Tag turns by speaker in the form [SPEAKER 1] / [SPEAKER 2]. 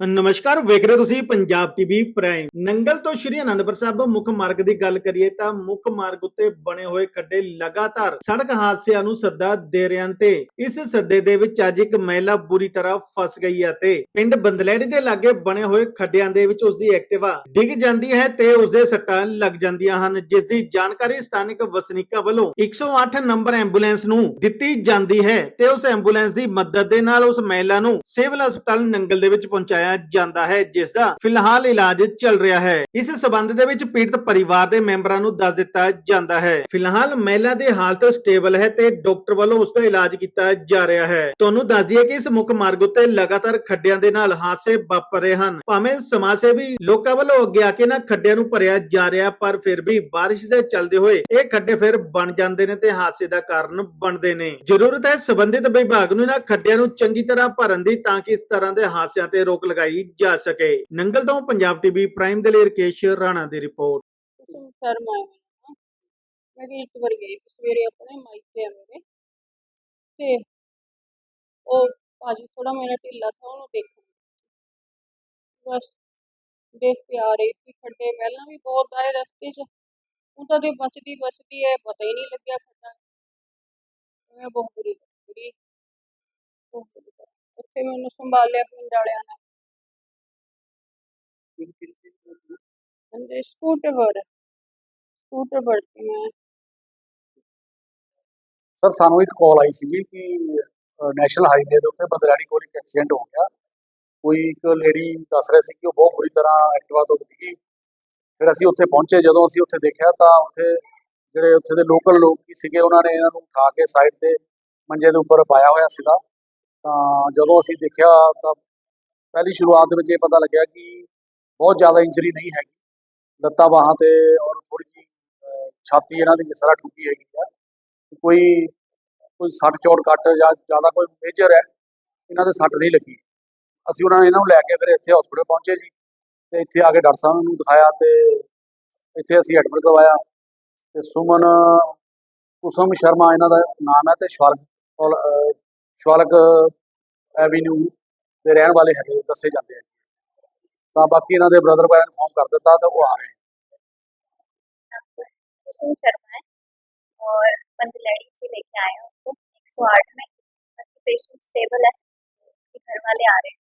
[SPEAKER 1] ਨਮਸਕਾਰ, ਵੇਖ ਰਹੇ ਤੁਸੀਂ ਪੰਜਾਬ ਟੀਵੀ ਪ੍ਰਾਈਮ ਨੰਗਲ ਤੋਂ ਸ਼੍ਰੀ ਅਨੰਦਪੁਰ ਸਾਹਿਬ ਮੁੱਖ ਮਾਰਗ ਦੀ ਗੱਲ ਕਰੀਏ ਤਾਂ ਮੁੱਖ ਮਾਰਗ ਉੱਤੇ ਬਣੇ ਹੋਏ ਖੱਡੇ ਲਗਾਤਾਰ ਸੜਕ ਹਾਦਸਿਆਂ ਨੂੰ ਸੱਦਾ ਦੇ ਰਹੇ ਹਨ ਤੇ ਇਸ ਸੱਦੇ ਦੇ ਵਿੱਚ ਅੱਜ ਇੱਕ ਮਹਿਲਾ ਬੁਰੀ ਤਰ੍ਹਾਂ ਫਸ ਗਈ ਹੈ ਤੇ ਪਿੰਡ ਬੰਦਲੇੜੀ ਦੇ ਲਾਗੇ ਬਣੇ ਹੋਏ ਖੱਡਿਆਂ ਦੇ ਵਿੱਚ ਉਸ ਦੀ ਐਕਟਿਵਾ ਡਿੱਗ ਜਾਂਦੀ ਹੈ ਤੇ ਉਸ ਦੇ ਸੱਟਾਂ ਲੱਗ ਜਾਂਦੀਆਂ ਹਨ, ਜਿਸ ਦੀ ਜਾਣਕਾਰੀ ਸਥਾਨਕ ਵਸਨੀਕਾਂ ਵੱਲੋਂ 108 ਨੰਬਰ ਐਂਬੂਲੈਂਸ ਨੂੰ ਦਿੱਤੀ ਜਾਂਦੀ ਹੈ ਤੇ ਉਸ ਐਂਬੂਲੈਂਸ ਦੀ ਮਦਦ ਦੇ ਨਾਲ ਉਸ ਮਹਿਲਾ ਨੂੰ ਸਿਵਲ ਹਸਪਤਾਲ ਨੰਗਲ ਦੇ ਵਿੱਚ ਪਹੁੰਚਾਇਆ ਜਾਂਦਾ ਹੈ, ਜਿਸ ਦਾ ਫਿਲਹਾਲ ਇਲਾਜ ਚੱਲ ਰਿਹਾ ਹੈ। ਇਸ ਸਬੰਧ ਦੇ ਵਿੱਚ ਪੀੜਤ ਪਰਿਵਾਰ ਦੇ ਮੈਂਬਰਾਂ ਨੂੰ ਦੱਸ ਦਿੱਤਾ ਜਾਂਦਾ ਹੈ। ਫਿਲਹਾਲ ਮਹਿਲਾ ਦੀ ਹਾਲਤ ਸਟੇਬਲ ਹੈ ਤੇ ਡਾਕਟਰ ਵੱਲੋਂ ਉਸ ਦਾ ਇਲਾਜ ਕੀਤਾ ਜਾ ਰਿਹਾ ਹੈ। ਤੁਹਾਨੂੰ ਦੱਸ ਦਈਏ ਕਿ ਇਸ ਮੁੱਖ ਮਾਰਗ ਉੱਤੇ ਲਗਾਤਾਰ ਖੱਡਿਆਂ ਦੇ ਨਾਲ ਹਾਦਸੇ ਵਾਪਰ ਰਹੇ ਹਨ। ਭਾਵੇਂ ਸਮਾਜ ਸੇਵੀ ਲੋਕਾਂ ਵੱਲੋਂ ਅੱਗੇ ਆ ਕੇ ਨਾ ਖੱਡਿਆਂ ਨੂੰ ਭਰਿਆ ਜਾ ਰਿਹਾ, ਪਰ ਫਿਰ ਵੀ ਬਾਰਿਸ਼ ਦੇ ਚੱਲਦੇ ਹੋਏ ਇਹ ਖੱਡੇ ਫਿਰ ਬਣ ਜਾਂਦੇ ਨੇ ਤੇ ਹਾਦਸੇ ਦਾ ਕਾਰਨ ਬਣਦੇ ਨੇ। ਜ਼ਰੂਰਤ ਹੈ ਸੰਬੰਧਿਤ ਵਿਭਾਗ ਨੂੰ ਇਹਨਾਂ ਖੱਡਿਆਂ ਨੂੰ ਚੰਗੀ ਤਰ੍ਹਾਂ ਭਰਨ ਦੀ, ਤਾਂ ਕਿ ਇਸ ਤਰ੍ਹਾਂ ਦੇ ਹਾਦਸਿਆਂ ਤੇ ਰੋਕ ਲਗਾਈ ਜਾ ਸਕੇ। ਨੰਗਲ ਤੋਂ ਪੰਜਾਬ ਟੀਵੀ ਪ੍ਰਾਈਮ ਦੇ ਲਈ ਰਕੇਸ਼ ਰਾਣਾ ਦੀ ਰਿਪੋਰਟ।
[SPEAKER 2] ਸ਼ਰਮਾ ਹੈ ਮੈਂ ਕਿ ਇੱਕ ਵਾਰ ਗਈ ਸਵੇਰੇ ਆਪਣੇ ਮਾਈਕੇ ਆ ਮੇਰੇ। ਤੇ ਉਹ ਭਾਜੀ ਥੋੜਾ ਮੇਰਾ ਢਿੱਲਾ ਥਾ, ਉਹਨੂੰ ਦੇਖਣ ਬਸ ਦੇਖ ਕੇ ਆ ਰਹੀ ਸੀ ਖੱਡੇ। ਪਹਿਲਾਂ ਵੀ ਬਹੁਤ ਆਏ ਰਸਤੇ 'ਚ। ਹੁਣ ਤਾਂ ਦੇ ਬਚਦੀ ਬਚਦੀ ਹੈ, ਪਤਾ ਹੀ ਨਹੀਂ ਲੱਗਿਆ ਖੱਡਾ। ਮੈਂ ਬਹੁਤ ਬੁਰੀ ਬੁਰੀ ਉੱਥੇ ਮੈਨੂੰ ਸੰਭਾਲਿਆ ਪਿੰਡ ਵਾਲਿਆਂ ਨੇ ਹਾਂਜੀ, ਸਕੂਟਰ। ਸਕੂਟਰ ਪਰ ਮੈਂ।
[SPEAKER 3] ਸਰ, ਸਾਨੂੰ ਇੱਕ ਕਾਲ ਆਈ ਸੀਗੀ ਕਿ ਨੈਸ਼ਨਲ ਹਾਈਵੇ ਦੇ ਉੱਤੇ ਬਦਰਾੜੀ ਕੋਲ ਇੱਕ ਐਕਸੀਡੈਂਟ ਹੋ ਗਿਆ। ਕੋਈ ਇੱਕ ਲੇਡੀ ਦੱਸ ਰਹੀ ਸੀ ਕਿ ਉਹ ਬਹੁਤ ਬੁਰੀ ਤਰ੍ਹਾਂ ਐਕਟਿਵਾ ਤੋਂ ਡਿੱਗੀ ਫਿਰ ਅਸੀਂ ਉੱਥੇ ਪਹੁੰਚੇ। ਜਦੋਂ ਅਸੀਂ ਉੱਥੇ ਦੇਖਿਆ ਤਾਂ ਉੱਥੇ ਜਿਹੜੇ ਉੱਥੇ ਦੇ ਲੋਕਲ ਲੋਕ ਕੀ ਸੀਗੇ, ਉਹਨਾਂ ਨੇ ਇਹਨਾਂ ਨੂੰ ਉਠਾ ਕੇ ਸਾਈਡ ਤੇ ਮੰਜੇ ਦੇ ਉੱਪਰ ਪਾਇਆ ਹੋਇਆ ਸੀਗਾ। ਤਾਂ ਜਦੋਂ ਅਸੀਂ ਦੇਖਿਆ ਤਾਂ ਪਹਿਲੀ ਸ਼ੁਰੂਆਤ ਦੇ ਵਿੱਚ ਇਹ ਪਤਾ ਲੱਗਿਆ ਕਿ ਬਹੁਤ ਜ਼ਿਆਦਾ ਇੰਜਰੀ ਨਹੀਂ ਹੈਗੀ। ਲੱਤਾਂ, ਬਾਹਾਂ ਤੇ ਔਰ ਥੋੜੀ ਜਿਹੀ ਛਾਤੀ ਇਹਨਾਂ ਦੀ ਜਿਸ ਤਰ੍ਹਾਂ ਠੁੱਕੀ ਹੈਗੀ ਆ, ਕੋਈ ਕੋਈ ਸੱਟ ਚੋਟ ਕੱਟ ਜਾਂ ਜ਼ਿਆਦਾ ਕੋਈ ਮੇਜਰ ਹੈ, ਇਹਨਾਂ ਦੇ ਸੱਟ ਨਹੀਂ ਲੱਗੀ। ਅਸੀਂ ਉਹਨਾਂ ਨੇ ਇਹਨਾਂ ਨੂੰ ਲੈ ਕੇ ਫਿਰ ਇੱਥੇ ਹਸਪੀਟਲ ਪਹੁੰਚੇ ਜੀ। ਤੇ ਇੱਥੇ ਆ ਕੇ ਡਾਕਟਰ ਸਾਹਿਬ ਨੂੰ ਦਿਖਾਇਆ ਤੇ ਇੱਥੇ ਅਸੀਂ ਐਡਮਿਟ ਕਰਵਾਇਆ। ਤੇ ਸੁਮਨ, ਕੁਸਮ ਸ਼ਰਮਾ ਇਹਨਾਂ ਦਾ ਨਾਮ ਹੈ ਤੇ ਸ਼ਵਾਲਕ ਕੋਲ- ਸ਼ਵਾਲਕ ਐਵੀਨਿਊ ਦੇ ਰਹਿਣ ਵਾਲੇ ਹੈਗੇ, ਦੱਸੇ ਜਾਂਦੇ ਆ। ਤਾਂ ਬਾਕੀ ਇਹਨਾਂ ਦੇ ਬ੍ਰਦਰ ਵਗੈਰਾ ਨੂੰ ਫੋਨ ਕਰ ਦਿੱਤਾ ਤੇ ਉਹ ਆ ਰਹੇ
[SPEAKER 4] कुसुम शर्मा है और पंतलैड़ी से लेके आए हैं उसको 108 में बाकी पेशेंट स्टेबल है उसके घर वाले आ रहे हैं